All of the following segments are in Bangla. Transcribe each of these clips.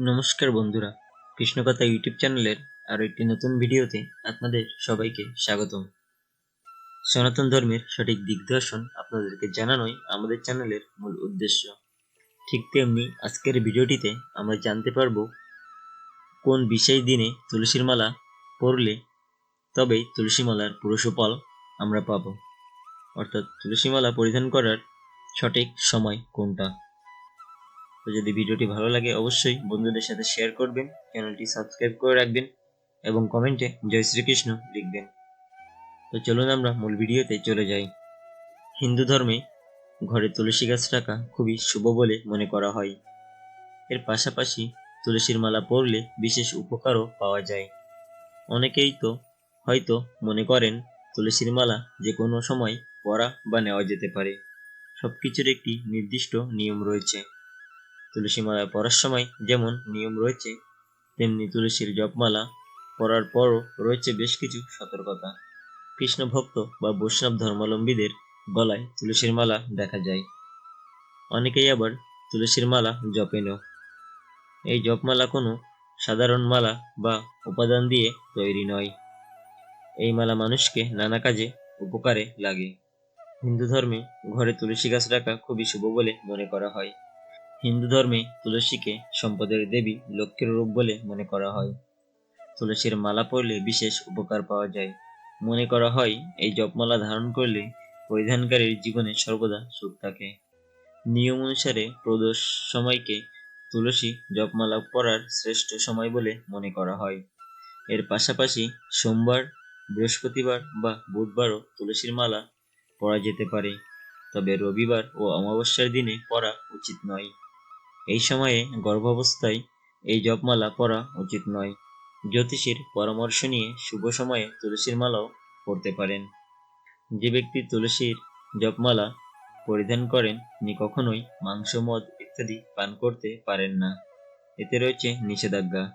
নমস্কার বন্ধুরা, কৃষ্ণকথা ইউটিউব চ্যানেলের আরও একটি নতুন ভিডিওতে আপনাদের সবাইকে স্বাগতম। সনাতন ধর্মের সঠিক দিগদর্শন আপনাদেরকে জানানোই আমাদের চ্যানেলের মূল উদ্দেশ্য। ঠিক তেমনি আজকের ভিডিওটিতে আমরা জানতে পারব কোন বিশেষ দিনে তুলসীর মালা পরলে তবেই তুলসী মালার পুরো আমরা পাব। অর্থাৎ তুলসী মালা পরিধান করার সঠিক সময় কোনটা? তো যদি ভিডিওটি ভালো লাগে, অবশ্যই বন্ধুদের সাথে শেয়ার করবেন চ্যানেলটি সাবস্ক্রাইব করে রাখবেন এবং কমেন্টে জয় শ্রীকৃষ্ণ লিখবেন। তো চলুন আমরা মূল ভিডিওতে চলে যাই। হিন্দু ধর্মে ঘরে তুলসী গাছ রাখা খুবই শুভ বলে মনে করা হয়। এর পাশাপাশি তুলসীর মালা পরলে বিশেষ উপকারও পাওয়া যায়। অনেকেই তো হয়তো মনে করেন তুলসীর মালা যে কোনো সময় পরা বা নেওয়া যেতে পারে। সব কিছুর একটি নির্দিষ্ট নিয়ম রয়েছে। তুলসী মালা পরার সময় যেমন নিয়ম রয়েছে, তেমনি তুলসীর জপমালা পরার পরও রয়েছে বেশ কিছু সতর্কতা। কৃষ্ণ ভক্ত বা বৈষ্ণব ধর্মাবলম্বীদের গলায় তুলসীর মালা দেখা যায়। অনেকেই আবার তুলসীর মালা জপেনও এই জপমালা কোনো সাধারণ মালা বা উপাদান দিয়ে তৈরি নয়। এই মালা মানুষকে নানা কাজে উপকারে লাগে। হিন্দু ধর্মে ঘরে তুলসী গাছ রাখা খুবই শুভ বলে মনে করা হয়। হিন্দু ধর্মে তুলসীকে সম্পদের দেবী লক্ষ্মীর রূপ বলে মনে করা হয়। তুলসীর মালা পরলে বিশেষ উপকার পাওয়া যায়। মনে করা হয়, এই জপমালা ধারণ করলে পরিধানকারীর জীবনে সর্বদা সুখ থাকে। নিয়ম অনুসারে প্রদোষ সময়কে তুলসী জপমালা পরার শ্রেষ্ঠ সময় বলে মনে করা হয়। এর পাশাপাশি সোমবার, বৃহস্পতিবার বা বুধবারও তুলসীর মালা পরা যেতে পারে। তবে রবিবার ও অমাবস্যার দিনে পরা উচিত নয়। এই সময়ে গর্ভাবস্থায় এই জপমালা পরা উচিত নয়। জ্যোতিষীর পরামর্শ নিয়ে শুভ সময়ে তুলসীর মালাও পরতে পারেন। যে ব্যক্তি তুলসীর জপমালা পরিধান করেন, তিনি কখনোই মাংস, মদ ইত্যাদি পান করতে পারেন না। এতে রয়েছে নিষেধাজ্ঞা।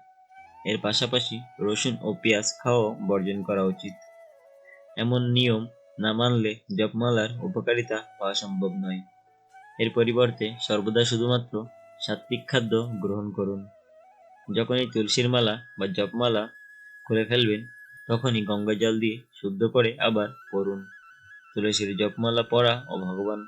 এর পাশাপাশি রসুন ও পেঁয়াজ খাওয়াও বর্জন করা উচিত। এমন নিয়ম না মানলে জপমালার উপকারিতা পাওয়া সম্ভব নয়। এর পরিবর্তে সর্বদা শুধুমাত্র সাত্বিক খাদ্য গ্রহণ করুন। যখনই তুলসীর মালা বা জপমালা খুলে ফেলবেন, তখনই গঙ্গা জল দিয়ে শুদ্ধ করে আবার পড়ুন। তুলসীর জপমালা পড়া ও ভগবান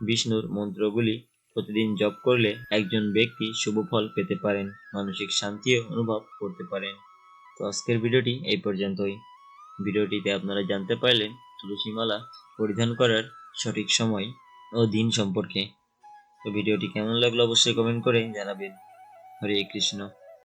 বিষ্ণুর মন্ত্রগুলি প্রতিদিন জপ করলে একজন ব্যক্তি শুভ ফল পেতে পারেন, মানসিক শান্তিও অনুভব করতে পারেন। তো আজকের ভিডিওটি এই পর্যন্তই। ভিডিওটিতে আপনারা জানতে পারলেন, তুলসী মালা পরিধান করার সঠিক সময় ও দিন সম্পর্কে। তো ভিডিওটি কেমন লাগল অবশ্যই কমেন্ট করে জানাবেন। হরে কৃষ্ণ।